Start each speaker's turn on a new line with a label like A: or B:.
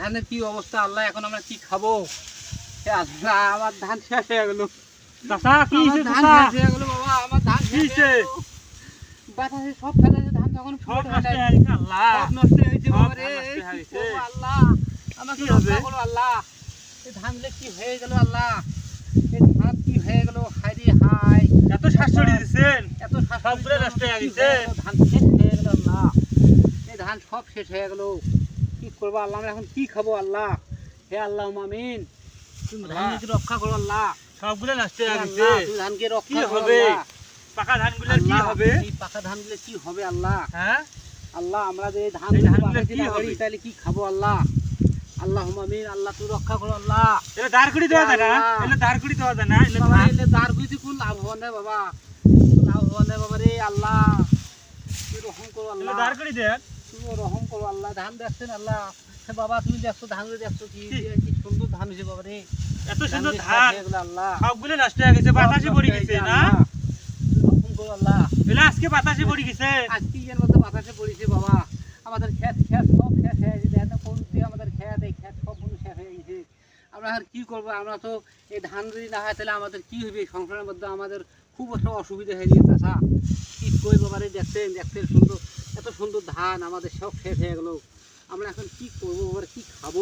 A: ধানের কি অবস্থা? আল্লাহ এখন আমরা কি খাব? আল্লাহ আমার ধান শেষ হয়ে গেল।
B: কি হইছে
A: ধান শেষ হয়ে গেল বাবা আমার ধান
B: কি
A: শেষ হয়ে গেল। বাতাসে সব ফেলেছে ধান তখন
B: সব নষ্ট হয়ে গেছে আল্লাহ।
A: সব নষ্ট হয়েছে বাবা রে। আল্লাহ আমাকে
B: কি
A: রক্ষা করো আল্লাহ। এই ধানগুলো কি হয়ে গেল আল্লাহ? এই ধান কি হয়ে গেল হাই রে হাই
B: এত শাশুড়ি দিছেন।
A: এত শাশুড়ি
B: সবগুলো নষ্ট হয়ে গেছে।
A: ধান শেষ হয়ে গেল আল্লাহ। এই ধান সব শেষ হয়ে গেল। কি করব আল্লাহ? আমরা এখন কি খাব আল্লাহ? হে আল্লাহ মামিন। রক্ষা করো আল্লাহ।
B: সবগুলো নষ্ট হয়ে গেছে
A: ধানকে রক্ষা
B: হবে? পাকা ধানগুলোর কি হবে?
A: এই পাকা ধানগুলো কি হবে আল্লাহ?
B: হ্যাঁ?
A: আল্লাহ আমরা যে ধান
B: ধানগুলো কি হবে?
A: তাহলে কি খাব আল্লাহ? আল্লাহ মামিন আল্লাহ তুই রক্ষা করো আল্লাহ।
B: এটা দাঁড়কুড়ি দেওয়া যায় না?
A: আল্লাহ।
B: এটা দাঁড়কুড়ি দেওয়া যায় না? এটা
A: কোন লাভ হওয়া নেই বাবা। লাভ হওয়া নেই বাবা রে আল্লাহ। তুই রহম করো আল্লাহ।
B: দাঁড়কুড়ি
A: তুমি রহম করো আল্লাহ ধান দেখছেন আল্লাহ। বাবা তুমি দেখছ ধান দেখছ কি সুন্দর ধান হয়েছে বাবা রে।
B: এত সুন্দর ধান।
A: আল্লাহ।
B: সবগুলো নষ্ট হয়ে গেছে বাতাসে পড়ে গেছে না?
A: আল্লাহ,
B: এলা আজকে বাতাসে পড়ে গেছে।
A: আজকে এর মধ্যে বাতাসে পড়েছে বাবা। আমাদের খেত খেত সব হয়ে গেছে। দেখেন আমাদের খেত এই খেত সব কোনো শেষ হয়ে গেছে। আমরা আর কি করব? আমরা তো এই ধান যদি না হয় তাহলে আমাদের কি হবে সংসারের মধ্যে আমাদের খুব একটা অসুবিধা হয়ে গেছে চাষা কি কই বাবারে দেখছেন দেখছেন সুন্দর। এত তো ধান আমাদের সব শেষ হয়ে গেলো। আমরা এখন কি করব? আবার কি খাব?